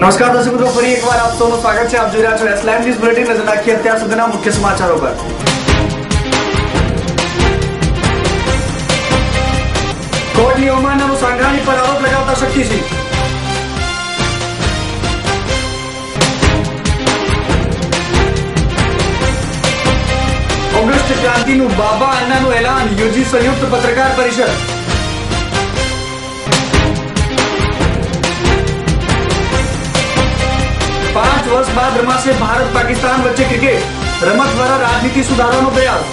નમસ્કાર દર્શક મિત્રો, ફરી એકવાર આપ સૌનું સ્વાગત છે. આપ જોઈ રહ્યા છો એસલાઇમ ન્યૂઝ બુલેટિન નજર નાખીએ અત્યાર સુધીના મુખ્ય સમાચારો પર. કોર્ટની અવમાનનાનું સાંઘાણી પર આરોપ લગાવતા શક્તિસિંહ. ઓગસ્ટ ક્રાંતિનું બાબા અન્નાનું એલાન, યોજી સંયુક્ત પત્રકાર પરિષદ. પાંચ વર્ષ બાદ રમાશે ભારત પાકિસ્તાન વચ્ચે ક્રિકેટ. રમત દ્વારા રાજનીતિ સુધારવાનો પ્રયાસ.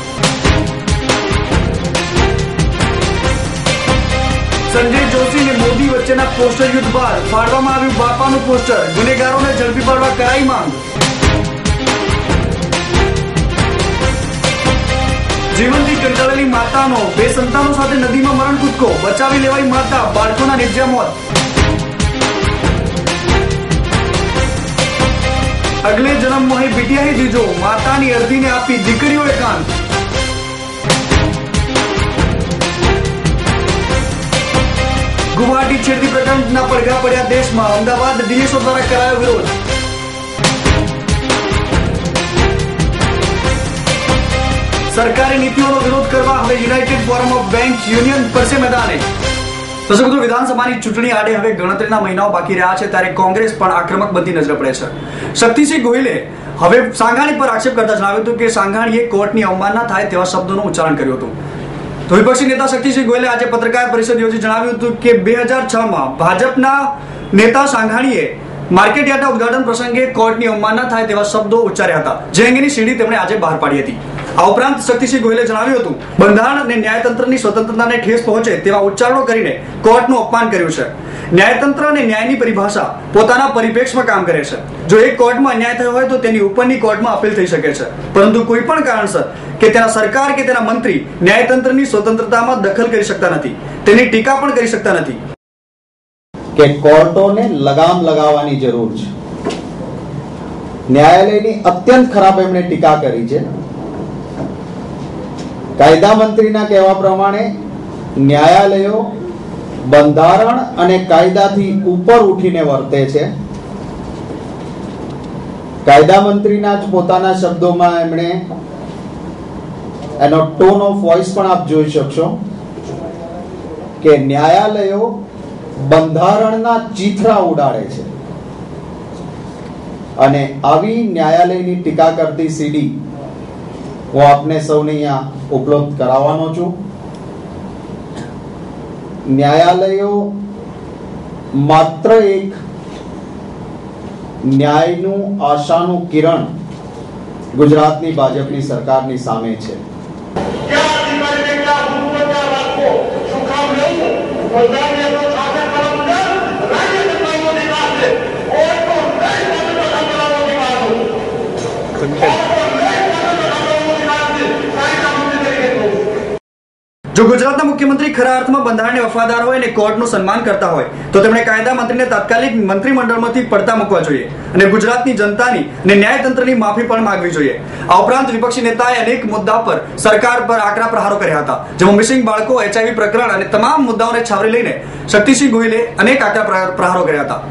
સંજય જોશી મોદી વચ્ચેના પોસ્ટર યુદ્ધ બાદ ફાડવામાં આવ્યું બાપાનું પોસ્ટર. ગુનેગારોને ઝડપી પાડવા કરાઈ માંગ. જીવનથી કંટાળેલી માતાનો, બે સંતાનો સાથે નદીમાં મરણ કૂદકો, બચાવી લેવાઈ માતા બાળકોના નિર્જય મોત. અગલે જન્મ મોહી બીટિયા દીજો માતાની અરજીને આપી દીકરીઓ કાન. ગુવાહાટી છેડતી પ્રકરણના પડઘા પડ્યા દેશમાં. અમદાવાદ ડીએસઓ દ્વારા કરાયો વિરોધ. સરકારી નીતિઓનો વિરોધ કરવા હવે United Forum of Bank Union પરસે મેદાને. દર્શક વિધાનસભાની ચૂંટણી આડે હવે ગણતરીના મહિનાઓ બાકી રહ્યા છે, ત્યારે કોંગ્રેસ પણ આક્રમક બનતી નજર પડે છે. શક્તિસિંહ ગોહિલે હવે સાંઘાણી પર આક્ષેપ કરતા જણાવ્યું હતું કે સાંઘાણીએ કોર્ટની અવમાનના થાય તેવા શબ્દોનું ઉચ્ચારણ કર્યું હતું. તો વિપક્ષી નેતા શક્તિસિંહ ગોયલે આજે પત્રકાર પરિષદ યોજી જણાવ્યું હતું કે બે હજાર છ માં ભાજપના નેતા સાંઘાણીએ માર્કેટ યાર્ડના ઉદઘાટન પ્રસંગે કોર્ટની અવમાનના થાય તેવા શબ્દો ઉચ્ચાર્યા હતા, જે અંગેની સીડી તેમણે આજે બહાર પાડી હતી. આ ઉપરાંત શક્તિસિંહ ગોયલે જણાવ્યું હતું, બંધારણ અને ન્યાયતંત્રની સ્વતંત્રતાને ઠેસ પહોંચે તેવા ઉચ્ચારણો કરીને કોર્ટનું અપમાન કર્યું છે. ન્યાયતંત્ર અને ન્યાયની પરિભાષા પોતાના પરિપ્રેક્ષમાં કામ કરે છે. જો એક કોર્ટમાં અન્યાય થયો હોય તો તેની ઉપરની કોર્ટમાં અપીલ થઈ શકે છે. પરંતુ કોઈ પણ કારણસર કે તેના સરકાર કે તેના મંત્રી ન્યાયતંત્રની સ્વતંત્રતામાં દખલ કરી શકતા નથી. તેની ટીકા પણ કરી શકતા નથી. કે કોર્ટોને લગામ લગાવવાની જરૂર છે. ન્યાયાલયની અત્યંત ખરાબ એમણે ટીકા કરી છે. કાયદા મંત્રીના કહેવા પ્રમાણે ન્યાયાલયો બંધારણ અને કાયદાથી ઉપર ઉઠીને વર્તે છે. કાયદા મંત્રીના જ પોતાના શબ્દોમાં એમણે એનો ટોન ઓફ વોઇસ પણ આપ જોઈ શકશો કે ન્યાયાલયો બંધારણના ચીથરા ઉડાડે છે. અને આવી ન્યાયાલયની ટીકા કરતી સીડી હું આપને સૌને અહીંયા ઉપલબ્ધ કરાવવાનો છું. ન્યાયાલયો માત્ર એક ન્યાયનું આશાનું કિરણ ગુજરાતની ભાજપની સરકારની સામે છે. क्या જો ગુજરાતના મુખ્યમંત્રી ખરા અર્થમાં બંધારણને વફાદાર હોય અને કોર્ટનું સન્માન કરતા હોય, તો તેમણે કાયદા મંત્રીને તાત્કાલિક મંત્રીમંડળમાંથી પડતા મૂકવા જોઈએ અને ગુજરાતની જનતાની અને ન્યાયતંત્રની માફી પણ માંગવી જોઈએ. આ ઉપરાંત વિપક્ષી નેતાએ અનેક મુદ્દા પર સરકાર પર આકરા પ્રહારો કર્યા હતા, જેમાં મિસિંગ બાળકો, એચઆઈવી પ્રકરણ અને તમામ મુદ્દાઓને છાવરી લઈને શક્તિસિંહ ગોહિલે અનેક આકરા પ્રહાર- કર્યા હતા.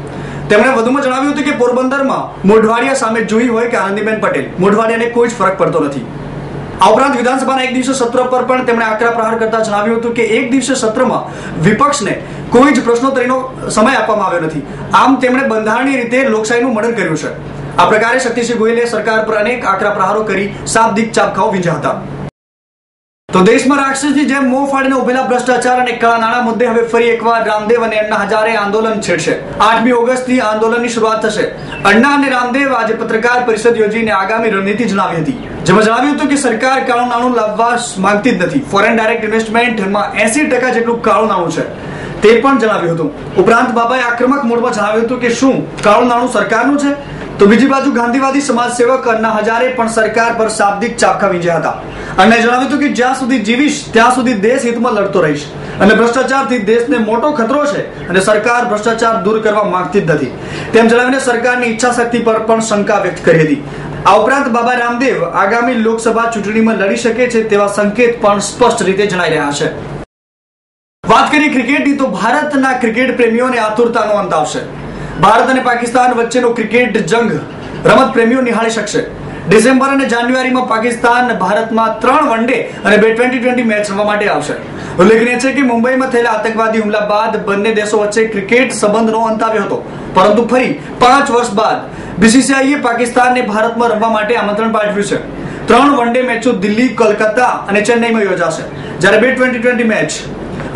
તેમણે વધુમાં જણાવ્યું હતું કે પોરબંદરમાં મોઢવાડિયા સામે જોઈ હોય કે આનંદીબેન પટેલ. મોઢવાડિયાને કોઈ જ ફરક પડતો નથી. આ ઉપરાંત વિધાનસભાના એક દિવસે સત્ર પર પણ તેમણે આકરા પ્રહાર કરતા જણાવ્યું હતું કે એક દિવસે સત્રમાં વિપક્ષને કોઈ જ પ્રશ્નોત્તરીનો સમય આપવામાં આવ્યો નથી. આમ તેમણે બંધારણીય રીતે લોકશાહીનું મર્ડર કર્યું છે. આ પ્રકારે શક્તિસિંહ ગોયલે સરકાર પર અનેક આકરા પ્રહારો કરી શાબ્દિક ચાપખાઓ વીંઝ્યા હતા. તો દેશમાં રાક્ષસની જેમ મોં ફાડીને ઉભેલા ભ્રષ્ટાચાર અને કાળા નાણાં મુદ્દે હવે ફરી એકવાર રામદેવ અને અન્ના હજારે આંદોલન છેડશે. આઠમી ઓગસ્ટથી આંદોલનની શરૂઆત થશે. અન્ના અને રામદેવ આજે પત્રકાર પરિષદ યોજીને આગામી રણનીતિ જણાવી હતી. જેમાં જણાવ્યું હતું કે સરકાર કાળું નાણું લાવવા માંગતી જ નથી. ફોરેન ડાયરેક્ટ ઇન્વેસ્ટમેન્ટમાં એસી ટકા જેટલું કાળું નાણું છે. તે પણ જણાવ્યું હતું. ઉપરાંત બાબાએ આક્રમક મોડમાં જણાવ્યું હતું કે શું કાળું નાણું સરકારનું છે? તો બીજી બાજુ ગાંધીવાદી સમાજ સેવક અન્ના હજારે પણ સરકાર પર શાબ્દિક ચાપખા વીંજ્યા હતા. અને જણાવ્યું કે જ્યાં સુધી જીવીશ, ત્યાં સુધી દેશ હિતમાં લડતો રહીશ. અને ભ્રષ્ટાચારથી દેશને મોટો ખતરો છે અને સરકાર ભ્રષ્ટાચાર દૂર કરવા માંગતી જ નથી. તેમ જણાવીને સરકારની ઈચ્છા શક્તિ પર પણ શંકા વ્યક્ત કરી હતી. આ ઉપરાંત બાબા રામદેવ આગામી લોકસભા ચૂંટણીમાં લડી શકે છે તેવા સંકેત પણ સ્પષ્ટ રીતે જણાઈ રહ્યા છે. વાત કરીએ ક્રિકેટની તો ભારતના ક્રિકેટ પ્રેમીઓને આતુરતાનો અંત આવશે. ભારત અને પાકિસ્તાન વચ્ચેનો ક્રિકેટ જંગ રમત પ્રેમીઓ નિહાળી શકશે. ડિસેમ્બર અને જાન્યુઆરીમાં પાકિસ્તાન ભારતમાં ત્રણ વન ડે અને બે ટ્વેન્ટી ટ્વેન્ટી મેચ રમવા માટે આવશે. ઉલ્લેખનીય છે કે મુંબઈમાં થયેલા આતંકવાદી હુમલા બાદ બંને દેશો વચ્ચે ક્રિકેટ સંબંધનો અંત આવ્યો હતો. પરંતુ ફરી પાંચ વર્ષ બાદ બીસીસીઆઈએ પાકિસ્તાનને ભારતમાં રમવા માટે આમંત્રણ પાઠવ્યું છે. ત્રણ વન ડે મેચો દિલ્હી કોલકાતા અને ચેન્નઈમાં યોજાશે. જ્યારે બે ટ્વેન્ટી ટ્વેન્ટી મેચ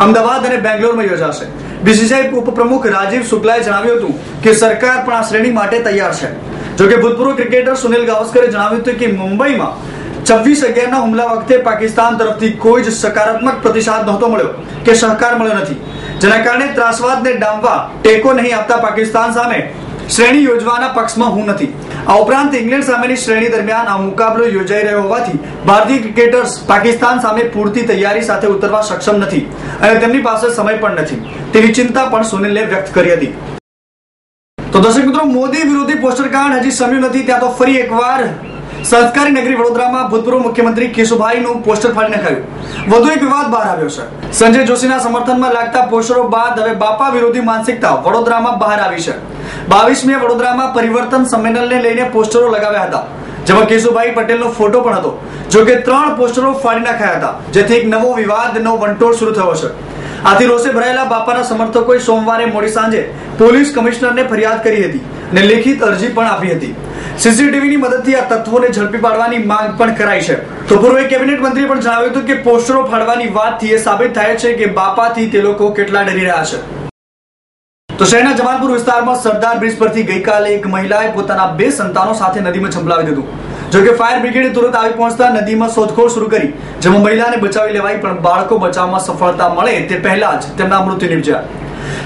અમદાવાદ અને બેંગ્લોરમાં યોજાશે. બીસીસીઆઈ ઉપપ્રમુખ રાજીવ શુક્લાએ જણાવ્યું હતું કે સરકાર પણ આ શ્રેણી માટે તૈયાર છે. જોકે ભૂતપૂર્વ ક્રિકેટર સુનિલ ગાવસ્કરે જણાવ્યું હતું કે મુંબઈમાં છવ્વીસ અગિયારના હુમલા વખતે પાકિસ્તાન તરફથી કોઈ જ સકારાત્મક પ્રતિસાદ નહોતો મળ્યો કે સહકાર મળ્યો નથી. જેના કારણે ત્રાસવાદને ડામવા ટેકો નહીં આપતા પાકિસ્તાન સામે શ્રેણી યોજવાના પક્ષમાં હું નથી. આ ઉપરાંત ઇંગ્લેન્ડ સામેની શ્રેણી દરમિયાન આ મુકાબલો યોજાઈ રહ્યો હોવાથી ભારતીય ક્રિકેટર્સ પાકિસ્તાન સામે પૂરતી તૈયારી સાથે ઉતરવા સક્ષમ નથી અને તેમની પાસે સમય પણ નથી. તેવી ચિંતા પણ સુનિલે વ્યક્ત કરી હતી. તો દર્શક મિત્રો, મોદી વિરોધી પોસ્ટર કાર્ડ હજી સમ્યું નથી, ત્યાં તો ફરી એકવાર સંસ્કારી નગરી વડોદરામાં ભૂતપૂર્વ મુખ્યમંત્રી કેશુભાઈનું પોસ્ટર ફાડી નખાયું વધુ એક વિવાદ બહાર આવ્યો છે. સંજય જોશીના સમર્થનમાં લાગતા પોસ્ટરો બાદ હવે બાપા વિરોધી માનસિકતા વડોદરામાં બહાર આવી છે. બાવીસમી વડોદરામાં પરિવર્તન સંમેલનને લઈને પોસ્ટરો લગાવ્યા હતા. જેમાં કેશુભાઈ પટેલનો ફોટો પણ હતો. જો કે ત્રણ પોસ્ટરો ફાડી નાખ્યા હતા. જેથી એક નવો વિવાદનો વંટોળ શરૂ થયો છે. આથી રોષે ભરાયેલા બાપાના સમર્થકોએ સોમવારે મોડી સાંજે પોલીસ કમિશનરને ફરિયાદ કરી હતી અને લેખિત અરજી પણ આપી હતી. સીસીટીવીની મદદથી આ તત્વોને ઝડપી પાડવાની માંગ પણ કરાઈ છે. તો પૂર્વે કેબિનેટ મંત્રી પણ જણાવ્યું હતું કે પોસ્ટરો ફાડવાની વાતથી એ સાબિત થાય છે કે બાપાથી તે લોકો કેટલા ડરી રહ્યા છે. તો શહેરના જમાલપુર વિસ્તારમાં સરદાર બ્રિજ પરથી ગઈકાલે એક મહિલાએ પોતાના બે સંતાનો સાથે નદીમાં છંપલાવી દીધું. જોકે ફાયર બ્રિગેડે તુરંત આવી પહોંચતા નદીમાં શોધખોળ શરૂ કરી, જેમાં મહિલાને બચાવી લેવાઈ, પણ બાળકો બચાવમાં સફળતા મળે તે પહેલા જ તેમના મૃત્યુ નિપજ્યા.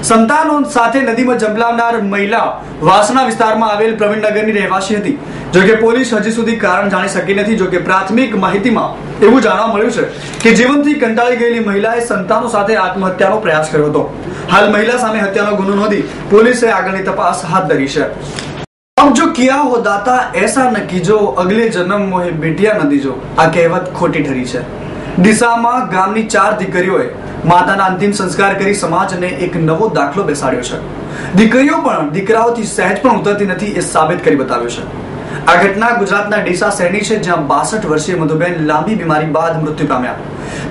સંતાનો સાથે નદીમાં જંપલાવનાર મહિલા વાસણા વિસ્તારમાં આવેલ પ્રવીણનગરની રહેવાસી હતી. જોકે પોલીસ હજી સુધી કારણ જાણી શકી નથી, જોકે પ્રાથમિક માહિતીમાં એવું જાણવા મળ્યું છે કે જીવનથી કંટાળી ગયેલી મહિલાએ સંતાનો સાથે આત્મહત્યાનો પ્રયાસ કર્યો હતો. હાલ મહિલા સામે હત્યાનો ગુનો નોંધી પોલીસે આગળની તપાસ હાથ ધરી છે. अब जो किया हो दाता ऐसा न कीजो અગલે જન્મ મોહે બેટિયા ન દીજો. આ કહેવત ખોટી ઠરી છે. દિશામાં ગામની ચાર દીકરીઓએ માતાના અંતિમ સંસ્કાર કરી સમાજને એક નવો દાખલો બેસાડ્યો છે. દીકરીઓ પણ દીકરાઓથી સહેજ પણ ઉતરતી નથી એ સાબિત કરી બતાવ્યો છે. આ ઘટના ગુજરાતના ડીસા શહેરની છે, જ્યાં બાસઠ વર્ષીય મધુબેન લાંબી બીમારી બાદ મૃત્યુ પામ્યા.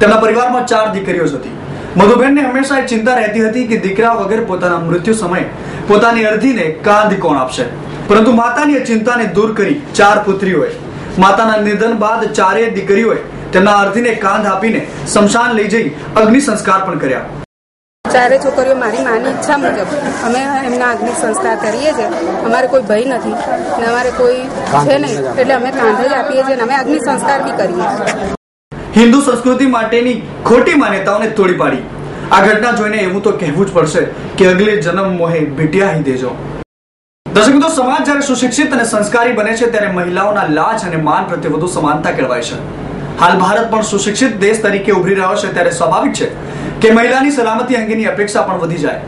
તેમના પરિવારમાં ચાર દીકરીઓ હતી. મધુબેનને હંમેશા એ ચિંતા રહેતી હતી કે દીકરા વગર પોતાના મૃત્યુ સમયે પોતાની અરધીને કાંધ કોણ આપશે. પરંતુ માતાની ચિંતાને દૂર કરી ચાર પુત્રીઓએ, માતાના નિધન બાદ ચારેય દીકરીઓએ તેમના અરધીને કાંધ આપીને શમશાન લઈ જઈ અગ્નિ સંસ્કાર પણ કર્યા. ચારે છોકરીઓ મારી માની ઈચ્છા મુજબ અમે એમના આગ્નિક સંસ્કાર કરીએ છીએ. અમારે કોઈ ભય નથી ને અમારે કોઈ છે નહીં. એટલે અમે કાંધે જ આપીએ છીએ અને અમે આગ્નિક સંસ્કાર બી કરીએ હિન્દુ સંસ્કૃતિ માટેની ખોટી માન્યતાઓને તોડી પાડી. આ ઘટના જોઈને એવું તો કહેવું જ પડશે કે અગલે જન્મ મોહે ભીટ્યા હી દેજો. દર્શક મિત્રો સમાજ જ્યારે સુશિક્ષિત અને સંસ્કારી બને છે ત્યારે મહિલાઓના લાજ અને માન પ્રત્યે વધુ સમાનતા કેળવાય છે. હાલ ભારત પણ સુશિક્ષિત દેશ તરીકે ઉભરી રહ્યો છે ત્યારે સ્વાભાવિક છે કે મહિલાની સલામતી અંગેની અપેક્ષા પણ વધી જાય.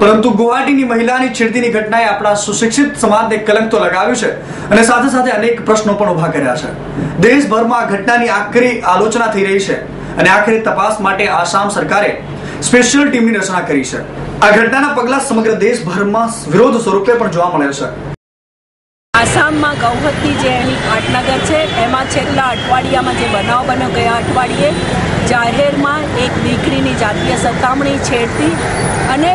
પરંતુ ગુવાહાટીની મહિલાની છેડતીની ઘટનાએ આપણા સુશિક્ષિત સમાજને કલંક તો લગાવ્યું છે અને સાથે સાથે અનેક પ્રશ્નો પણ ઊભા કર્યા છે. દેશભરમાં ઘટનાની આકરી આલોચના થઈ રહી છે અને આખરે તપાસ માટે આસામ સરકારે સ્પેશિયલ ટીમની રચના કરી છે. આ ઘટનાના પગલા સમગ્ર દેશભરમાં વિરોધ સ્વરૂપે પણ જોવા મળે છે. આસામમાં ગૌહત્તી જે એની પાટનગર છે, એમાં છેલ્લા અઠવાડિયામાં જે બનાવ બન્યો, ગયા અઠવાડિયે જાહેરમાં એક દીકરીની જાતીય સતામણી છેડતી અને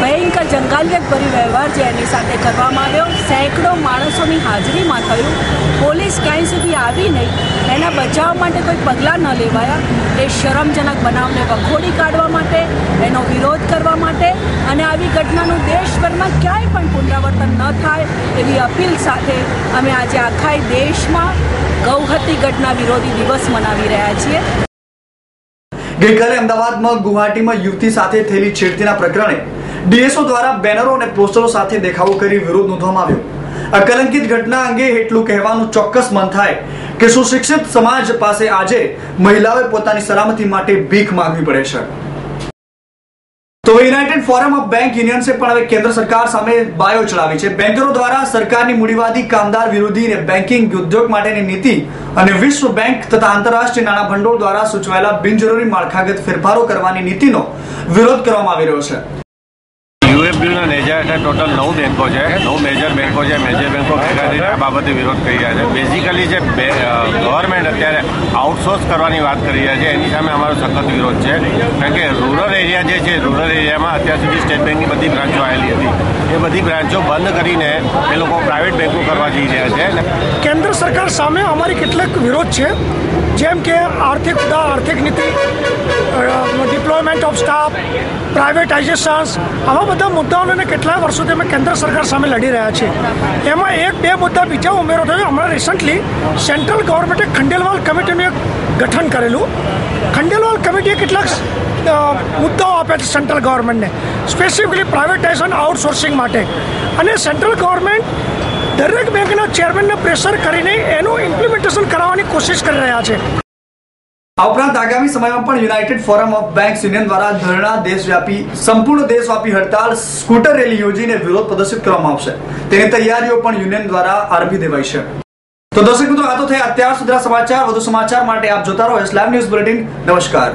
ભયંકર જંગાલિયત ભર્યો વ્યવહાર જે એની સાથે કરવામાં આવ્યો. સેંકડો માણસોની હાજરીમાં થયું. પોલીસ ક્યાંય સુધી આવી નહીં. એના બચાવ માટે કોઈ પગલાં ન લેવાયા. એ શરમજનક બનાવને વખોડી કાઢવા માટે, એનો વિરોધ કરવા માટે અને આવી ઘટનાનું દેશભરમાં ક્યાંય પણ પુનરાવર્તન ન થાય એવી અપીલ સાથે અમે આજે આખાય દેશમાં ગૌહત્તી ઘટના વિરોધી દિવસ મનાવી રહ્યા છીએ. ગઈકાલે અમદાવાદમાં ગુવાહાટીમાં યુવતી સાથે થયેલી છેડતીના પ્રકરણે ડીએસઓ દ્વારા બેનરો અને પોસ્ટરો સાથે દેખાવો કરી વિરોધ નોંધવામાં આવ્યો. આ કલંકિત ઘટના અંગે એટલું કહેવાનું ચોક્કસ મન થાય કે સુશિક્ષિત સમાજ પાસે આજે મહિલાઓએ પોતાની સલામતી માટે ભીખ માંગવી પડે છે. તો યુનાઇટેડ ફોરમ ઓફ બેંક યુનિયન્સે પણ હવે કેન્દ્ર સરકાર સામે બાયો ચલાવી છે. બેન્કરો દ્વારા સરકારની મૂડીવાદી કામદાર વિરોધી અને બેન્કિંગ ઉદ્યોગ માટેની નીતિ અને વિશ્વ બેંક તથા આંતરરાષ્ટ્રીય નાણાં ભંડોળ દ્વારા સૂચવાયેલા બિનજરૂરી માળખાગત ફેરફારો કરવાની નીતિનો વિરોધ કરવામાં આવી રહ્યો છે. યુએફબીના નેજા હેઠળ ટોટલ નવ બેન્કો છે. નવ મેજર બેન્કો છે મેજર બેન્કો ભેગા થઈને આ બાબતે વિરોધ કરી રહ્યા છે. બેઝિકલી જે ગવર્મેન્ટ અત્યારે આઉટસોર્સ કરવાની વાત કરી રહ્યા છે, એની સામે અમારો સખત વિરોધ છે. કારણ કે રૂરલ એરિયા જે છે રૂરલ એરિયામાં અત્યાર સુધી સ્ટેટ બેન્કની બધી બ્રાન્ચો આવેલી હતી. બધી બ્રાન્ચો બંધ કરીને એ લોકો પ્રાઇવેટ બેંકો કરવા જઈ રહ્યા છે. કેન્દ્ર સરકાર સામે અમારી કેટલાક વિરોધ છે, જેમ કે આર્થિક આર્થિક નીતિ ડિપ્લોયમેન્ટ ઓફ સ્ટાફ પ્રાઇવેટાઇઝેશન્સ આવા બધા મુદ્દાઓને કેટલાય વર્ષોથી અમે કેન્દ્ર સરકાર સામે લડી રહ્યા છીએ. એમાં એક બે મુદ્દા બીજા ઉમેરો થયો. હમણાં રિસન્ટલી સેન્ટ્રલ ગવર્મેન્ટે ખંડેલવાલ કમિટીનું એક ગઠન કરેલું. ખંડેલવાલ કમિટીએ કેટલાક મુદ્દાઓ આપ્યા છે સેન્ટ્રલ ગવર્મેન્ટને. સ્પેસિફિકલી પ્રાઇવેટાઇઝેશન આઉટસોર્સિંગ માટે. અને સેન્ટ્રલ ગવર્મેન્ટ દરેક બેંકના ચેરમેનને પ્રેશર કરીને એનું ઇમ્પ્લિમેન્ટેશન કરાવવાની કોશિશ કરી રહ્યા છે. આ ઉપરાંત આગામી સમયમાં પણ United Forum of Banks Union દ્વારા ધરણા દેશવ્યાપી, સંપૂર્ણ દેશવ્યાપી હડતાલ સ્કૂટર રેલી યોજીને વિરોધ પ્રદર્શિત કરવામાં આવશે. તેની તૈયારીઓ પણ યુનિયન દ્વારા આરંભી દેવાઈ છે. તો દર્શક મિત્રો, આ તો થયા અત્યાર સુધીના સમાચાર. વધુ સમાચાર માટે આપ જોતા રહો ઇસ્લામ ન્યૂઝ બુલેટિન. નમસ્કાર.